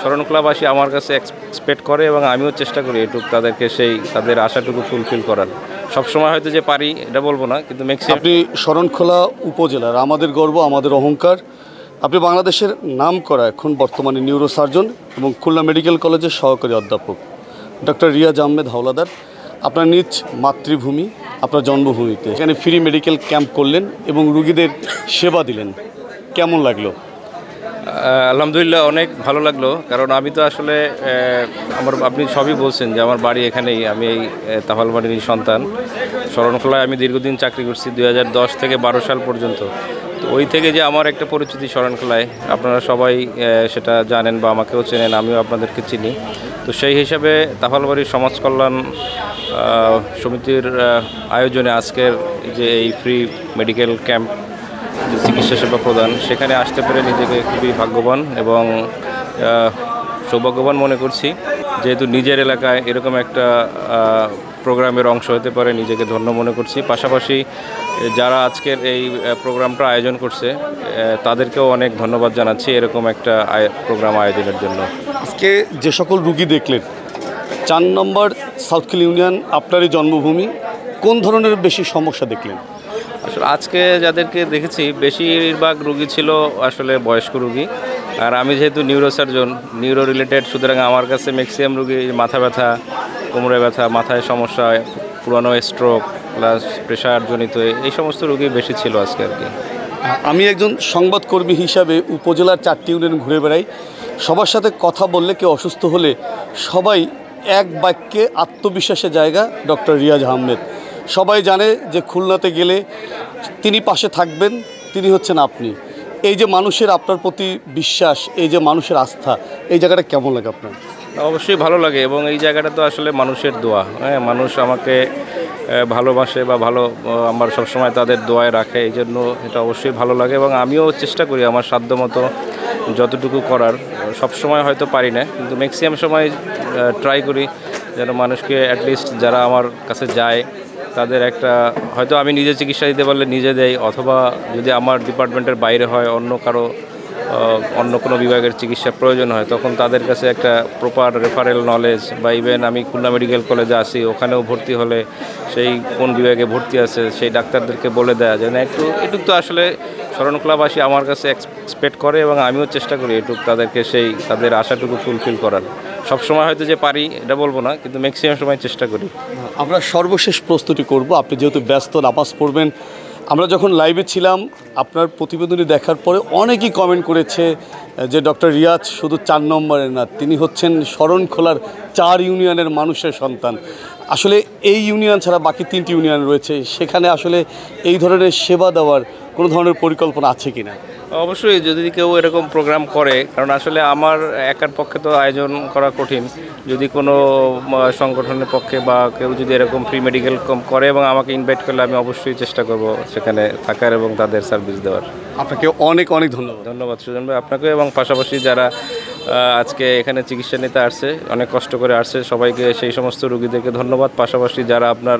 শরণখোলাবাসী আমার কাছে এক্সপেক্ট করে এবং আমিও চেষ্টা করি এটুকু তাদেরকে সেই তাদের আশাটুকু ফুলফিল করার। সবসময় হয়তো যে পারি, এটা বলব না, কিন্তু ম্যাক্সিমাম আপনি শরণখোলা উপজেলার, আমাদের গর্ব, আমাদের অহংকার। আপনি বাংলাদেশের নাম করা এখন বর্তমানে নিউরো সার্জন এবং খুলনা মেডিকেল কলেজের সহকারী অধ্যাপক। ডক্টর রিয়াজ আহমেদ হাওলাদার, আপনার নিজ মাতৃভূমি, আপনার জন্মভূমিতে। এখানে ফ্রি মেডিকেল ক্যাম্প করলেন এবং রুগীদের সেবা দিলেন। কেমন লাগল? আলহামদুলিল্লাহ অনেক ভালো লাগল কারণ আমি তো আসলে আমার আপনি সবই বলছেন যে আমার বাড়ি এখানেই আমি এই আহ, তাফালবাড়ির সন্তান। শরণখোলায় আমি দীর্ঘদিন চাকরি করছি দু হাজার দশ থেকে বারো সাল পর্যন্ত। তো ওই থেকে যে আমার একটা পরিচিতি শরণখোলায় আপনারা সবাই সেটা জানেন বা আমাকেও চেনেন আমিও আপনাদেরকে চিনি। তো সেই হিসাবে তাফালবাড়ির সমাজ কল্যাণ সমিতির আয়োজনে আজকের যে এই ফ্রি মেডিকেল ক্যাম্প যে চিকিৎসা সেবা প্রদান। সেখানে আসতে পেরে নিজেকে খুবই ভাগ্যবান এবং সৌভাগ্যবান মনে করছি। যেহেতু নিজের এলাকায় এরকম একটা প্রোগ্রামের অংশ হতে পারে, নিজেকে ধন্য মনে করছি। পাশাপাশি যারা আজকের এই প্রোগ্রামটা আয়োজন করছে তাদেরকেও অনেক ধন্যবাদ জানাচ্ছি এরকম একটা প্রোগ্রাম আয়োজনের জন্য। আজকে যে সকল রুগী দেখলেন, চার নম্বর সাউথখিল ইউনিয়ন আপনারই জন্মভূমি, কোন ধরনের বেশি সমস্যা দেখলেন? আসলে আজকে যাদেরকে দেখেছি, বেশিরভাগ রুগী ছিল আসলে বয়স্ক রুগী। আর আমি যেহেতু নিউরোসার্জন নিউরো রিলেটেড সুতরাং আমার কাছে ম্যাক্সিমাম রুগী মাথা ব্যথা, কোমরে ব্যথা, মাথায় সমস্যা, পুরানো স্ট্রোক প্লাস প্রেশারজনিত এই সমস্ত রুগী বেশি ছিল আজকে আর কি। আমি একজন সংবাদকর্মী হিসাবে উপজেলার চারটি ইউনিয়ন ঘুরে বেড়াই। সবার সাথে কথা বললে কেউ অসুস্থ হলে সবাই এক বাক্যে আত্মবিশ্বাসের জায়গা ডক্টর রিয়াজ আহমেদ। সবাই জানে যে খুলনাতে গেলে তিনি পাশে থাকবেন, তিনি হচ্ছেন আপনি। এই যে মানুষের আপনার প্রতি বিশ্বাস, এই যে মানুষের আস্থা, এই জায়গাটা কেমন লাগে আপনার? অবশ্যই ভালো লাগে এবং এই জায়গাটা তো আসলে মানুষের দোয়া। হ্যাঁ মানুষ আমাকে ভালোবাসে বা ভালো আমার সবসময় তাদের দোয়ায় রাখে, এই জন্য এটা অবশ্যই ভালো লাগে এবং আমিও চেষ্টা করি আমার সাধ্যমতো যতটুকু করার। সবসময় হয়তো পারি না, কিন্তু ম্যাক্সিমাম সময় ট্রাই করি যেন মানুষকে অ্যাটলিস্ট যারা আমার কাছে যায় তাদের একটা, হয়তো আমি নিজে চিকিৎসা দিতে পারলে নিজে দেই, অথবা যদি আমার ডিপার্টমেন্টের বাইরে হয়, অন্য কারও অন্য কোনো বিভাগের চিকিৎসা প্রয়োজন হয়, তখন তাদের কাছে একটা প্রপার রেফারেল নলেজ বা ইভেন আমি খুলনা মেডিকেল কলেজে আসি, ওখানেও ভর্তি হলে সেই কোন বিভাগে ভর্তি আছে, সেই ডাক্তারদেরকে বলে দেওয়া যায় না। একটু, এটুক তো আসলে স্মরণ শরণখোলাবাসী আমার কাছে এক্সপেক্ট করে এবং আমিও চেষ্টা করি এটুক তাদেরকে সেই, তাদের আশাটুকু ফুলফিল করার। সবসময় হয়তো যে পারি, এটা বলব না, কিন্তু ম্যাক্সিমাম সময় চেষ্টা করি। আমরা সর্বশেষ প্রস্তুতি করব, আপনি যেহেতু ব্যস্ত, নামাজ পড়বেন। আমরা যখন লাইভে ছিলাম, আপনার প্রতিবেদনী দেখার পরে অনেকেই কমেন্ট করেছে যে ডক্টর রিয়াজ শুধু চার নম্বরের না, তিনি হচ্ছেন শরণখোলার চার ইউনিয়নের মানুষের সন্তান। আসলে এই ইউনিয়ন ছাড়া বাকি তিনটি ইউনিয়ন রয়েছে, সেখানে আসলে এই ধরনের সেবা দেওয়ার কোনো ধরনের পরিকল্পনা আছে কি না অবশ্যই যদি কেউ এরকম প্রোগ্রাম করে কারণ আসলে আমার একার পক্ষে তো আয়োজন করা কঠিন। যদি কোনো সংগঠনের পক্ষে বা কেউ যদি এরকম ফ্রি মেডিকেল করে এবং আমাকে ইনভাইট করলে আমি অবশ্যই চেষ্টা করব সেখানে থাকার এবং তাদের সার্ভিস দেওয়ার। আপনাকে অনেক অনেক ধন্যবাদ। ধন্যবাদ সুজন ভাই। আপনাকে এবং পাশাপাশি যারা আজকে এখানে চিকিৎসা নিতে আসছে, অনেক কষ্ট করে আসছে। সবাইকে সেই সমস্ত রুগীদেরকে ধন্যবাদ। পাশাপাশি যারা আপনার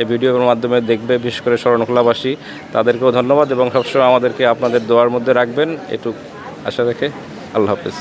এই ভিডিওর মাধ্যমে দেখবে, বিশেষ করে শরণখোলাবাসী, তাদেরকেও ধন্যবাদ এবং সবসময় আমাদেরকে আপনাদের দোয়ার মধ্যে রাখবেন। এটুক আশা রেখে আল্লাহ হাফেজ।